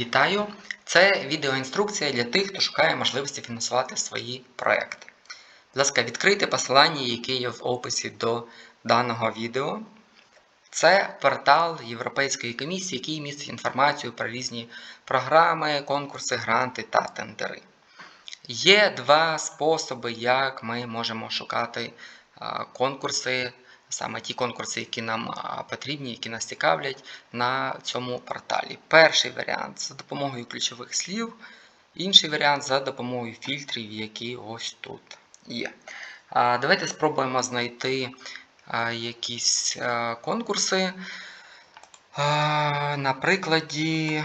Вітаю! Це відеоінструкція для тих, хто шукає можливості фінансувати свої проекти. Будь ласка, відкрийте посилання, яке є в описі до даного відео. Це портал Європейської комісії, який містить інформацію про різні програми, конкурси, гранти та тендери. Є два способи, як ми можемо шукати конкурси, саме ті конкурси, які нам потрібні, які нас цікавлять на цьому порталі. Перший варіант за допомогою ключових слів, інший варіант за допомогою фільтрів, які ось тут є. Давайте спробуємо знайти якісь конкурси. На прикладі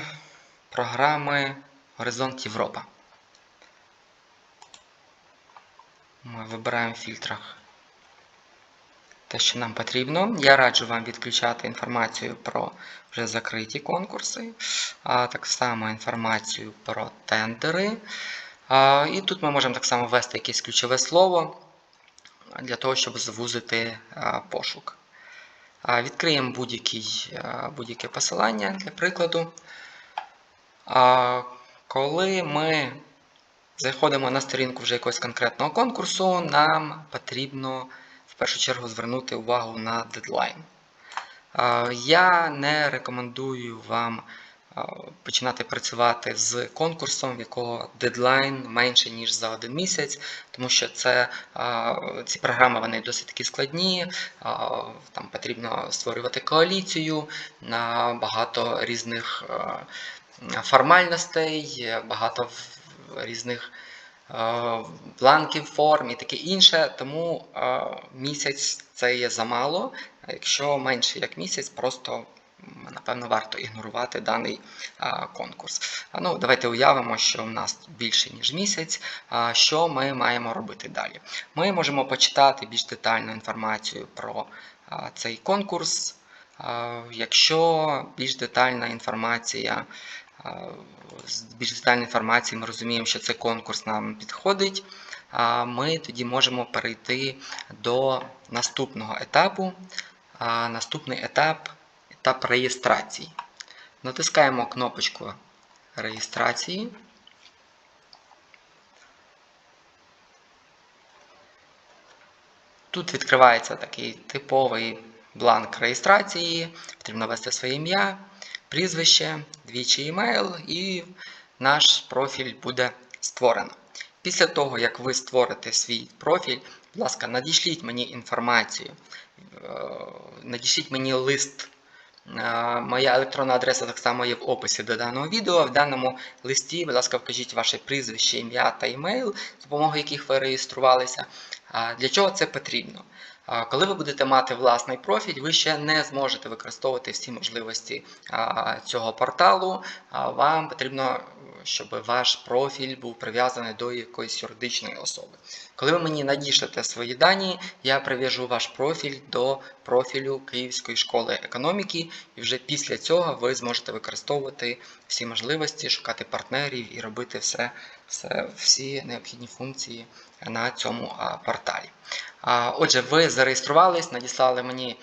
програми Горизонт Європа. Ми вибираємо в фільтрах те, що нам потрібно. Я раджу вам відключати інформацію про вже закриті конкурси, а так само інформацію про тендери. А, І тут ми можемо так само ввести якесь ключове слово для того, щоб звузити пошук. А, Відкриємо будь-яке будь посилання для прикладу. А, Коли ми заходимо на сторінку вже якогось конкретного конкурсу, нам потрібно в першу чергу звернути увагу на дедлайн. Я не рекомендую вам починати працювати з конкурсом, в якого дедлайн менше, ніж за один місяць, тому що це, ці програми вони досить такі складні, там потрібно створювати коаліцію на багато різних формальностей, багато різних бланків форм і таке інше, тому місяць це є замало. Якщо менше як місяць, просто напевно варто ігнорувати даний конкурс. Ну, Давайте уявимо, що в нас більше ніж місяць. Що ми маємо робити далі? Ми можемо почитати більш детальну інформацію про цей конкурс. Якщо більш детальна інформація з більш детальної інформації ми розуміємо, що цей конкурс нам підходить, ми тоді можемо перейти до наступного етапу. Наступний етап етап реєстрації. Натискаємо кнопочку реєстрації. Тут відкривається такий типовий бланк реєстрації, потрібно ввести своє ім'я прізвище, двічі емейл, і наш профіль буде створено. Після того, як ви створите свій профіль, будь ласка, надішліть мені інформацію, е, надішліть мені лист. Е, моя електронна адреса так само є в описі до даного відео. В даному листі, будь ласка, вкажіть ваше прізвище, ім'я та емейл, з допомогою яких ви реєструвалися. Для чого це потрібно? Коли ви будете мати власний профіль, ви ще не зможете використовувати всі можливості цього порталу. Вам потрібно, щоб ваш профіль був прив'язаний до якоїсь юридичної особи. Коли ви мені надішлете свої дані, я прив'яжу ваш профіль до профілю Київської школи економіки, і вже після цього ви зможете використовувати всі можливості, шукати партнерів і робити все, всі необхідні функції на цьому порталі. Отже, ви зареєструвались, надіслали мені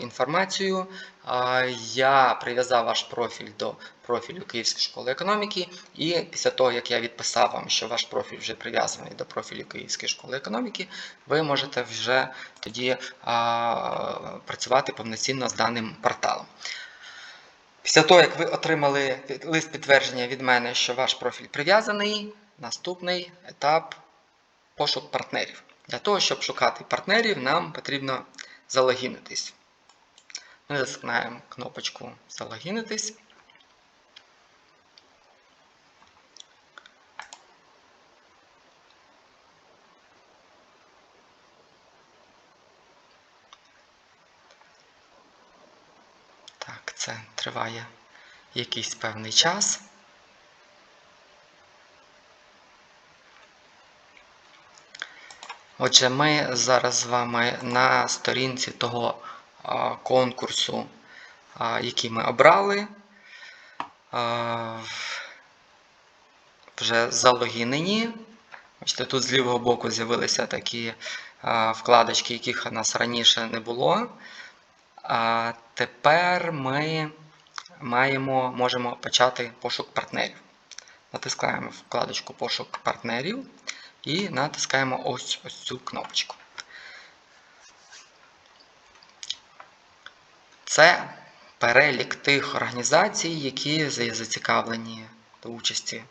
інформацію. Я прив'язав ваш профіль до профілю Київської школи економіки, і після того, як я відписав вам, що ваш профіль вже прив'язаний до профілю Київської школи економіки, ви можете вже тоді працювати повноцінно з даним порталом. Після того, як ви отримали лист підтвердження від мене, що ваш профіль прив'язаний, наступний етап пошук партнерів. Для того, щоб шукати партнерів, нам потрібно залогінитись. Ми затискаємо кнопочку Залогінитись. Це триває якийсь певний час. Отже, ми зараз з вами на сторінці того конкурсу, який ми обрали. Вже залогінені. Бачите, Тут з лівого боку з'явилися такі вкладочки, яких у нас раніше не було. А тепер ми маємо, можемо почати пошук партнерів. Натискаємо вкладочку Пошук партнерів і натискаємо ось, ось цю кнопочку. Це перелік тих організацій, які зацікавлені до участі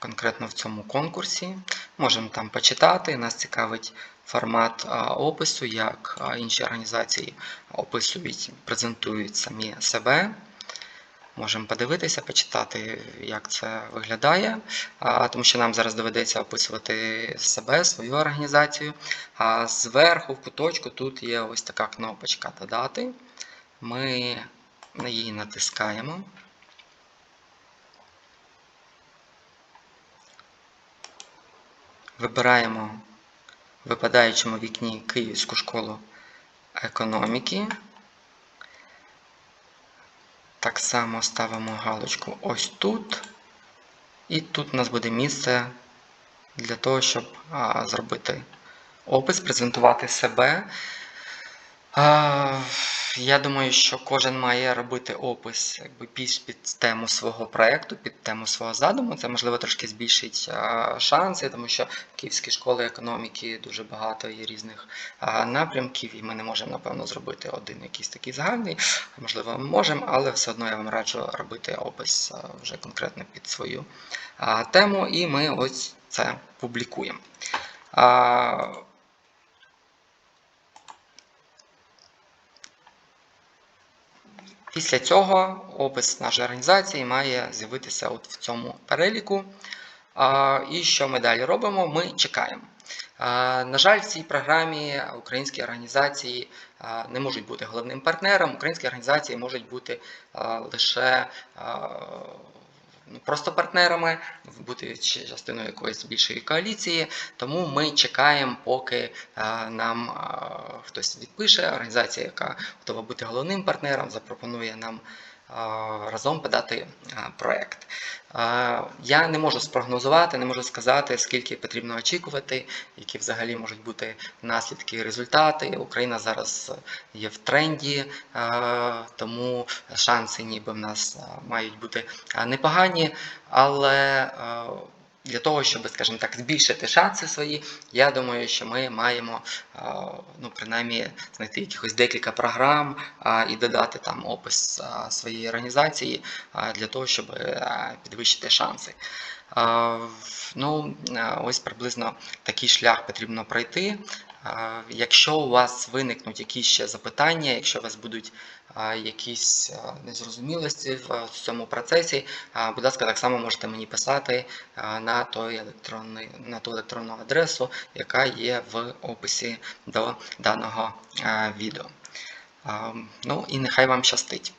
конкретно в цьому конкурсі. Можемо там почитати. Нас цікавить формат опису, як інші організації описують, презентують самі себе. Можемо подивитися, почитати, як це виглядає, тому що нам зараз доведеться описувати себе, свою організацію. А зверху в куточку тут є ось така кнопочка Додати. Ми на її натискаємо. Вибираємо в випадаючому вікні Київську школу економіки. Так само ставимо галочку ось тут. І тут у нас буде місце для того, щоб а, зробити опис, презентувати себе. А, я думаю, що кожен має робити опис якби, більш під тему свого проєкту, під тему свого задуму. Це можливо трошки збільшить а, шанси, тому що в Київській школі економіки дуже багато є різних а, напрямків, і ми не можемо, напевно, зробити один якийсь такий загальний. Можливо, ми можемо, але все одно я вам раджу робити опис а, вже конкретно під свою а, тему, і ми ось це публікуємо. А, Після цього опис нашої організації має з'явитися от в цьому переліку. І що ми далі робимо? Ми чекаємо. На жаль, в цій програмі українські організації не можуть бути головним партнером. Українські організації можуть бути лише просто партнерами, бути частиною якоїсь більшої коаліції. Тому ми чекаємо, поки нам хтось відпише, організація, яка готова бути головним партнером, запропонує нам разом подати проект. Я не можу спрогнозувати, не можу сказати, скільки потрібно очікувати, які взагалі можуть бути наслідки і результати. Україна зараз є в тренді, тому шанси ніби в нас мають бути непогані, але для того, щоб, скажімо так, збільшити шанси свої, я думаю, що ми маємо ну, принаймні знайти якихось декілька програм і додати там опис своєї організації для того, щоб підвищити шанси. Ну, ось приблизно такий шлях потрібно пройти. Якщо у вас виникнуть якісь ще запитання, якщо у вас будуть якісь незрозумілості в цьому процесі, будь ласка, так само можете мені писати на, той електронний, на ту електронну адресу, яка є в описі до даного відео. Ну і нехай вам щастить.